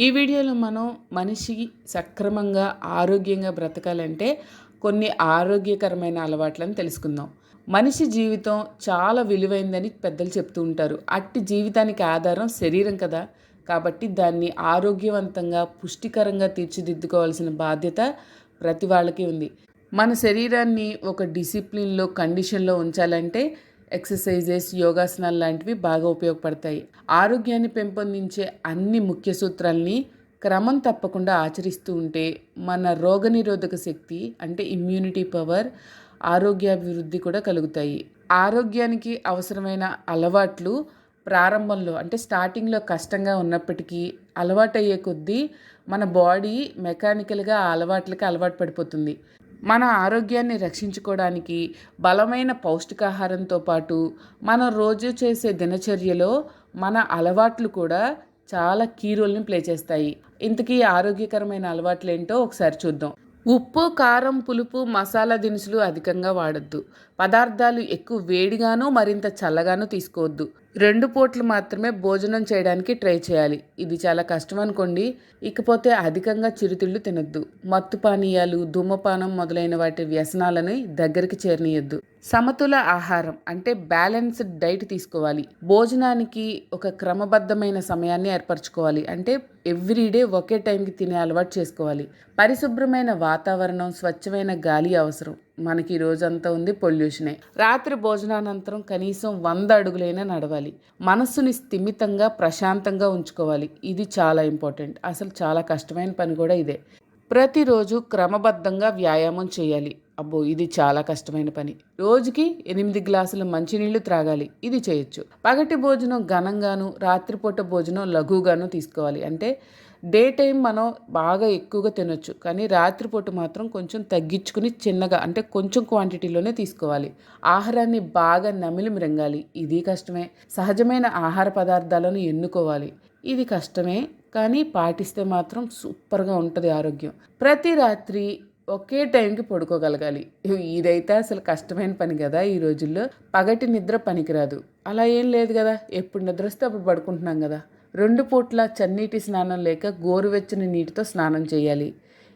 ఈ వీడియోలో మనం మనిషి సక్రమంగా ఆరోగ్యంగా బ్రతకాలంటే కొన్ని ఆరోగ్యకరమైన అలవాట్లను తెలుసుకుందాం. మనిషి జీవితం చాలా విలువైందని పెద్దలు చెప్తూ ఉంటారు. అట్టి జీవితానికి ఆధారం శరీరం కదా. కాబట్టి దాన్ని ఆరోగ్యవంతంగా పుష్టికరంగా తీర్చిదిద్దుకోవాల్సిన బాధ్యత ప్రతి వాళ్ళకి ఉంది. మన శరీరాన్ని ఒక డిసిప్లిన్లో కండిషన్లో ఉంచాలంటే ఎక్సర్సైజెస్ యోగాసనాలు లాంటివి బాగా ఉపయోగపడతాయి. ఆరోగ్యాన్ని పెంపొందించే అన్ని ముఖ్య సూత్రాల్ని క్రమం తప్పకుండా ఆచరిస్తూ ఉంటే మన రోగనిరోధక శక్తి అంటే ఇమ్యూనిటీ పవర్ ఆరోగ్యాభివృద్ధి కూడా కలుగుతాయి. ఆరోగ్యానికి అవసరమైన అలవాట్లు ప్రారంభంలో అంటే స్టార్టింగ్లో కష్టంగా ఉన్నప్పటికీ అలవాటు అయ్యే కొద్దీ మన బాడీ మెకానికల్గా ఆ అలవాట్లకి అలవాటు పడిపోతుంది. మన ఆరోగ్యాన్ని రక్షించుకోవడానికి బలమైన పౌష్టికాహారంతో పాటు మనం రోజు చేసే దినచర్యలో మన అలవాట్లు కూడా చాలా కీ రోల్ని ప్లే చేస్తాయి. ఇంతకీ ఆరోగ్యకరమైన అలవాట్లు ఏంటో ఒకసారి చూద్దాం. ఉప్పు కారం పులుపు మసాలా దినుసులు అధికంగా వాడద్దు. పదార్థాలు ఎక్కువ వేడిగాను మరింత చల్లగాను తీసుకోవద్దు. రెండు పూట్లు మాత్రమే భోజనం చేయడానికి ట్రై చేయాలి. ఇది చాలా కష్టం అనుకోండి. ఇకపోతే అధికంగా చిరుతిళ్ళు తినొద్దు. మత్తు పానీయాలు ధూమపానం మొదలైన వాటి వ్యసనాలని దగ్గరికి చేరనీయొద్దు. సమతుల ఆహారం అంటే బ్యాలెన్స్డ్ డైట్ తీసుకోవాలి. భోజనానికి ఒక క్రమబద్ధమైన సమయాన్ని ఏర్పరచుకోవాలి. అంటే ఎవ్రీడే ఒకే టైంకి తినే అలవాటు చేసుకోవాలి. పరిశుభ్రమైన వాతావరణం స్వచ్ఛమైన గాలి అవసరం. మనకి రోజంతా ఉంది పొల్యూషనే. రాత్రి భోజనానంతరం కనీసం వంద అడుగులైనా నడవాలి. మనస్సుని స్థిమితంగా ప్రశాంతంగా ఉంచుకోవాలి. ఇది చాలా ఇంపార్టెంట్. అసలు చాలా కష్టమైన పని కూడా ఇదే. ప్రతిరోజు క్రమబద్ధంగా వ్యాయామం చేయాలి. అబ్బో ఇది చాలా కష్టమైన పని. రోజుకి ఎనిమిది గ్లాసుల మంచినీళ్ళు త్రాగాలి. ఇది చేయొచ్చు. పగటి భోజనం ఘనంగాను రాత్రిపూట భోజనం లఘువుగాను తీసుకోవాలి. అంటే డే టైం మనం బాగా ఎక్కువగా తినొచ్చు. కానీ రాత్రిపూట మాత్రం కొంచెం తగ్గించుకుని చిన్నగా అంటే కొంచెం క్వాంటిటీలోనే తీసుకోవాలి. ఆహారాన్ని బాగా నమిలి మృంగాలి. ఇది కష్టమే. సహజమైన ఆహార పదార్థాలను ఎన్నుకోవాలి. ఇది కష్టమే. కానీ పాటిస్తే మాత్రం సూపర్గా ఉంటుంది ఆరోగ్యం. ప్రతి రాత్రి ఒకే టైంకి పడుకోగలగాలి. ఇదైతే అసలు కష్టమైన పని కదా ఈ రోజుల్లో. పగటి నిద్ర పనికిరాదు. అలా ఏం లేదు కదా. ఎప్పుడు నిద్ర వస్తే అప్పుడు పడుకుంటున్నాం కదా. రెండు పూట్ల చన్నీటి స్నానం లేక గోరువెచ్చని నీటితో స్నానం చేయాలి.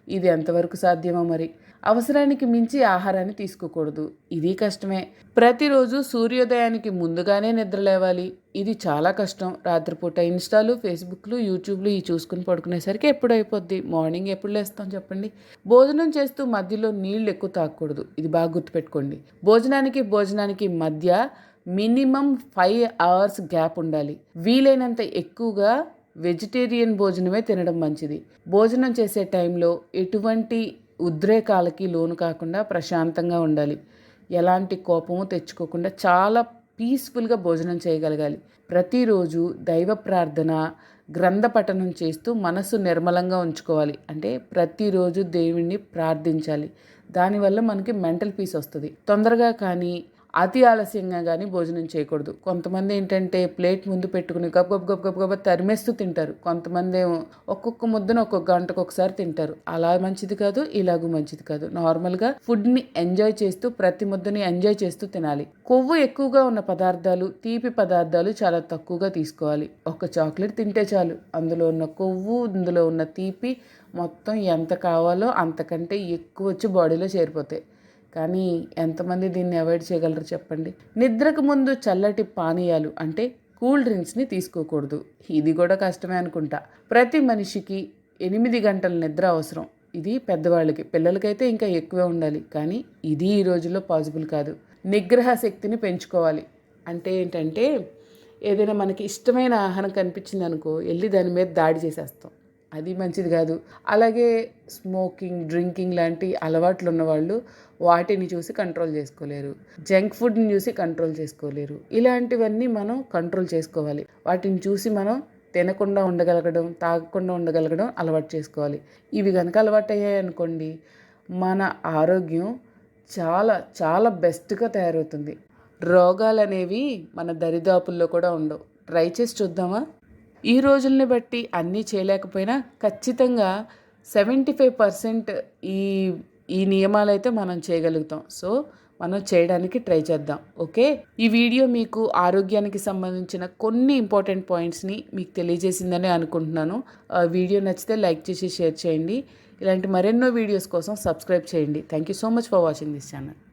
ఇది ఎంతవరకు సాధ్యమో మరి? అవసరానికి మించి ఆహారాన్ని తీసుకోకూడదు. ఇది కష్టమే. ప్రతిరోజు సూర్యోదయానికి ముందుగానే నిద్ర లేవాలి. ఇది చాలా కష్టం. రాత్రిపూట ఇన్స్టాలు ఫేస్బుక్లు యూట్యూబ్లు ఇవి చూసుకుని పడుకునేసరికి ఎప్పుడు అయిపోద్ది? మార్నింగ్ ఎప్పుడు లేస్తాం చెప్పండి? భోజనం చేస్తూ మధ్యలో నీళ్ళు ఎక్కువ తాగకూడదు ఇది బాగా గుర్తుపెట్టుకోండి. భోజనానికి భోజనానికి మధ్య మినిమం ఫైవ్ అవర్స్ గ్యాప్ ఉండాలి. వీలైనంత ఎక్కువగా వెజిటేరియన్ భోజనమే తినడం మంచిది. భోజనం చేసే టైంలో ఎటువంటి ఉద్రేకాలకి లోను కాకుండా ప్రశాంతంగా ఉండాలి. ఎలాంటి కోపము తెచ్చుకోకుండా చాలా పీస్ఫుల్గా భోజనం చేయగలగాలి. ప్రతిరోజు దైవ ప్రార్థన గ్రంథ పఠనం చేస్తూ మనసు నిర్మలంగా ఉంచుకోవాలి. అంటే ప్రతిరోజు దేవుణ్ణి ప్రార్థించాలి. దానివల్ల మనకి మెంటల్ పీస్ వస్తుంది. తొందరగా కానీ అతి ఆలస్యంగా కానీ భోజనం చేయకూడదు. కొంతమంది ఏంటంటే ప్లేట్ ముందు పెట్టుకుని గబ్ గబ్ గబ్ గబ్ గబ తరిమేస్తూ తింటారు. కొంతమంది ఏమో ఒక్కొక్క ముద్దను ఒక్కొక్క గంటకు ఒకసారి తింటారు. అలా మంచిది కాదు ఇలాగూ మంచిది కాదు. నార్మల్గా ఫుడ్ని ఎంజాయ్ చేస్తూ ప్రతి ముద్దని ఎంజాయ్ చేస్తూ తినాలి. కొవ్వు ఎక్కువగా ఉన్న పదార్థాలు తీపి పదార్థాలు చాలా తక్కువగా తీసుకోవాలి. ఒక చాక్లెట్ తింటే చాలు. అందులో ఉన్న కొవ్వు ఇందులో ఉన్న తీపి మొత్తం ఎంత కావాలో అంతకంటే ఎక్కువ వచ్చి బాడీలో చేరిపోతాయి. కానీ ఎంతమంది దీన్ని అవాయిడ్ చేయగలరు చెప్పండి? నిద్రకు ముందు చల్లటి పానీయాలు అంటే కూల్ డ్రింక్స్ని తీసుకోకూడదు. ఇది కూడా కష్టమే అనుకుంటా. ప్రతి మనిషికి ఎనిమిది గంటల నిద్ర అవసరం. ఇది పెద్దవాళ్ళకి పిల్లలకైతే ఇంకా ఎక్కువే ఉండాలి. కానీ ఇది ఈ రోజుల్లో పాసిబుల్ కాదు. నిగ్రహ శక్తిని పెంచుకోవాలి. అంటే ఏంటంటే ఏదైనా మనకి ఇష్టమైన ఆహారం కనిపించింది అనుకో వెళ్ళి దాని మీద దాడి చేసేస్తాం. అది మంచిది కాదు. అలాగే స్మోకింగ్ డ్రింకింగ్ లాంటి అలవాట్లు ఉన్నవాళ్ళు వాటిని చూసి కంట్రోల్ చేసుకోలేరు. జంక్ ఫుడ్ని చూసి కంట్రోల్ చేసుకోలేరు. ఇలాంటివన్నీ మనం కంట్రోల్ చేసుకోవాలి. వాటిని చూసి మనం తినకుండా ఉండగలగడం తాగకుండా ఉండగలగడం అలవాటు చేసుకోవాలి. ఇవి కనుక అలవాటు అయ్యాయనుకోండి మన ఆరోగ్యం చాలా చాలా బెస్ట్గా తయారవుతుంది. రోగాలు అనేవి మన దరిదాపుల్లో కూడా ఉండవు. ట్రై చేసి చూద్దామా? ఈ రోజుల్ని బట్టి అన్నీ చేయలేకపోయినా ఖచ్చితంగా సెవెంటీ ఫైవ్ పర్సెంట్ ఈ ఈ నియమాలు అయితే మనం చేయగలుగుతాం. సో మనం చేయడానికి ట్రై చేద్దాం. ఓకే? ఈ వీడియో మీకు ఆరోగ్యానికి సంబంధించిన కొన్ని ఇంపార్టెంట్ పాయింట్స్ని మీకు తెలియజేసిందని అనుకుంటున్నాను. ఆ వీడియో నచ్చితే లైక్ చేసి షేర్ చేయండి. ఇలాంటి మరెన్నో వీడియోస్ కోసం సబ్స్క్రైబ్ చేయండి. Thank you so much for watching this channel.